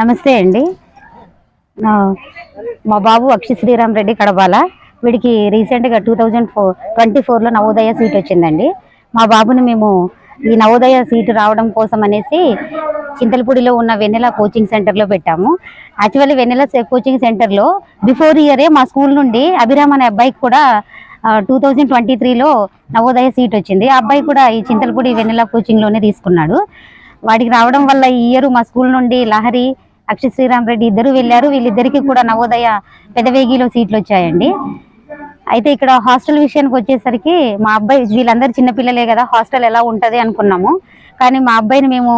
నమస్తే అండి. మా బాబు అక్షి శ్రీరామ్ రెడ్డి కడబాల. వీడికి రీసెంట్గా టూ థౌజండ్ ఫోర్ ట్వంటీ ఫోర్లో నవోదయ సీట్ వచ్చిందండి. మా బాబుని మేము ఈ నవోదయ సీటు రావడం కోసం అనేసి చింతలపూడిలో ఉన్న వెన్నెల కోచింగ్ సెంటర్లో పెట్టాము. యాక్చువల్లీ వెన్నెల కోచింగ్ సెంటర్లో బిఫోర్ ఇయరే మా స్కూల్ నుండి అభిరామ్ అనే అబ్బాయికి కూడా టూ థౌజండ్ ట్వంటీ త్రీలో నవోదయ సీట్ వచ్చింది. ఆ అబ్బాయి కూడా ఈ చింతలపూడి వెన్నెల కోచింగ్లోనే తీసుకున్నాడు. వాడికి రావడం వల్ల ఈ ఇయర్ మా స్కూల్ నుండి లహరి అక్షయ శ్రీరామ్ రెడ్డి ఇద్దరు వెళ్ళారు. వీళ్ళిద్దరికీ కూడా నవోదయ పెదవేగిలో సీట్లు వచ్చాయండి. అయితే ఇక్కడ హాస్టల్ విషయానికి వచ్చేసరికి మా అబ్బాయి వీళ్ళందరూ చిన్నపిల్లలే కదా హాస్టల్ ఎలా ఉంటుంది అనుకున్నాము. కానీ మా అబ్బాయిని మేము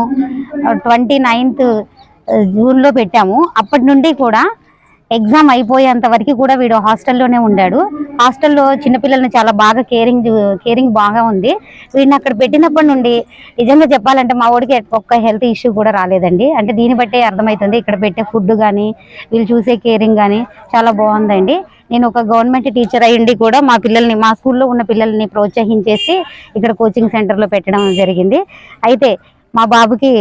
ట్వంటీ నైన్త్ జూన్లో పెట్టాము. అప్పటి నుండి కూడా ఎగ్జామ్ అయిపోయేంత వరకు కూడా వీడు హాస్టల్లోనే ఉండాడు. హాస్టల్లో చిన్నపిల్లల్ని చాలా బాగా కేరింగ్ కేరింగ్ బాగా ఉంది. వీడిని అక్కడ పెట్టినప్పటి నుండి నిజంగా చెప్పాలంటే మా వాడికి ఒక్క హెల్త్ ఇష్యూ కూడా రాలేదండి. అంటే దీన్ని బట్టే అర్థమవుతుంది. ఇక్కడ పెట్టే ఫుడ్ కానీ వీళ్ళు చూసే కేరింగ్ కానీ చాలా బాగుందండి. నేను ఒక గవర్నమెంట్ టీచర్ అయ్యిండి కూడా మా పిల్లల్ని మా స్కూల్లో ఉన్న పిల్లల్ని ప్రోత్సహించేసి ఇక్కడ కోచింగ్ సెంటర్లో పెట్టడం జరిగింది. అయితే మా బాబుకి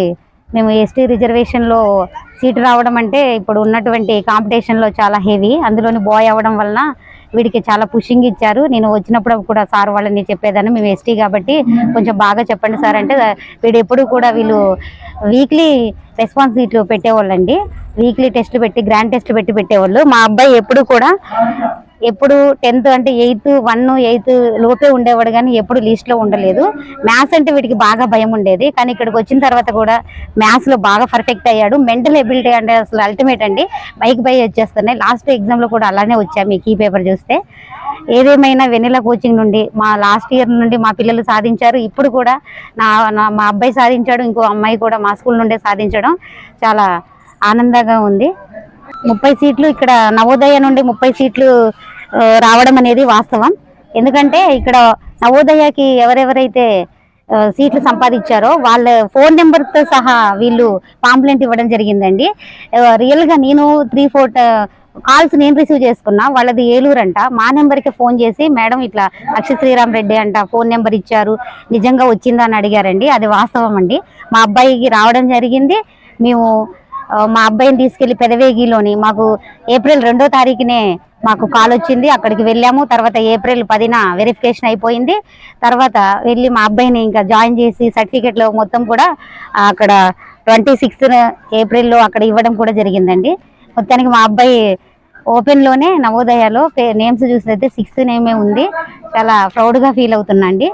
మేము ఎస్టీ రిజర్వేషన్లో సీటు రావడం అంటే ఇప్పుడు ఉన్నటువంటి కాంపిటీషన్లో చాలా హెవీ. అందులోని బాయ్ అవ్వడం వలన వీడికి చాలా పుషింగ్ ఇచ్చారు. నేను వచ్చినప్పుడు కూడా సార్ వాళ్ళని చెప్పేదాన్ని. మేము ఎస్టీ కాబట్టి కొంచెం బాగా చెప్పండి సార్ అంటే వీడు ఎప్పుడు కూడా వీళ్ళు వీక్లీ రెస్పాన్స్ ఇట్లు పెట్టేవాళ్ళండి. వీక్లీ టెస్ట్ పెట్టి గ్రాండ్ టెస్ట్ పెట్టి పెట్టేవాళ్ళు. మా అబ్బాయి ఎప్పుడు కూడా ఎప్పుడు టెన్త్ అంటే ఎయిత్ వన్ ఎయిత్ లోపే ఉండేవాడు కానీ ఎప్పుడు లిస్ట్లో ఉండలేదు. మ్యాథ్స్ అంటే వీటికి బాగా భయం ఉండేది. కానీ ఇక్కడికి వచ్చిన తర్వాత కూడా మ్యాథ్స్లో బాగా పర్ఫెక్ట్ అయ్యాడు. మెంటల్ ఎబిలిటీ అంటే అసలు అల్టిమేట్ అండి. బైక్ బై వచ్చేస్తున్నాయి. లాస్ట్ ఎగ్జామ్లో కూడా అలానే వచ్చాము మీ కీ పేపర్ చూస్తే. ఏదేమైనా వెన్నెల కోచింగ్ నుండి మా లాస్ట్ ఇయర్ నుండి మా పిల్లలు సాధించారు. ఇప్పుడు కూడా నా నా- మా అబ్బాయి సాధించాడు. ఇంకో అమ్మాయి కూడా మా స్కూల్ నుండే సాధించడం చాలా ఆనందంగా ఉంది. ముప్పై సీట్లు ఇక్కడ నవోదయ నుండి ముప్పై సీట్లు రావడం అనేది వాస్తవం. ఎందుకంటే ఇక్కడ నవోదయకి ఎవరెవరైతే సీట్లు సంపాదించారో వాళ్ళ ఫోన్ నెంబర్తో సహా వీళ్ళు పాంప్లెంట్ ఇవ్వడం జరిగిందండి. రియల్గా నేను త్రీ ఫోర్ కాల్స్ నేను రిసీవ్ చేసుకున్నా వాళ్ళది ఏలూరు అంట మా నెంబర్కి ఫోన్ చేసి మేడం ఇట్లా అక్ష శ్రీరామ్ రెడ్డి అంట ఫోన్ నెంబర్ ఇచ్చారు నిజంగా వచ్చిందా? అని అడిగారండి. అది వాస్తవం అండి. మా అబ్బాయికి రావడం జరిగింది. మేము మా అబ్బాయిని తీసుకెళ్ళి పెదవేగిలోని మాకు ఏప్రిల్ రెండో తారీఖునే మాకు కాల్ వచ్చింది అక్కడికి వెళ్ళాము. తర్వాత ఏప్రిల్ పదిన వెరిఫికేషన్ అయిపోయింది. తర్వాత వెళ్ళి మా అబ్బాయిని ఇంకా జాయిన్ చేసి సర్టిఫికెట్లో మొత్తం కూడా అక్కడ ట్వంటీ సిక్స్త్ ఏప్రిల్లో అక్కడ ఇవ్వడం కూడా జరిగిందండి. మొత్తానికి మా అబ్బాయి ఓపెన్లోనే నవోదయాలో నేమ్స్ చూసినైతే సిక్స్త్ నేమే ఉంది. చాలా ప్రౌడ్గా ఫీల్ అవుతున్నా అండి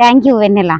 థ్యాంక్ యూ వెన్నెలా.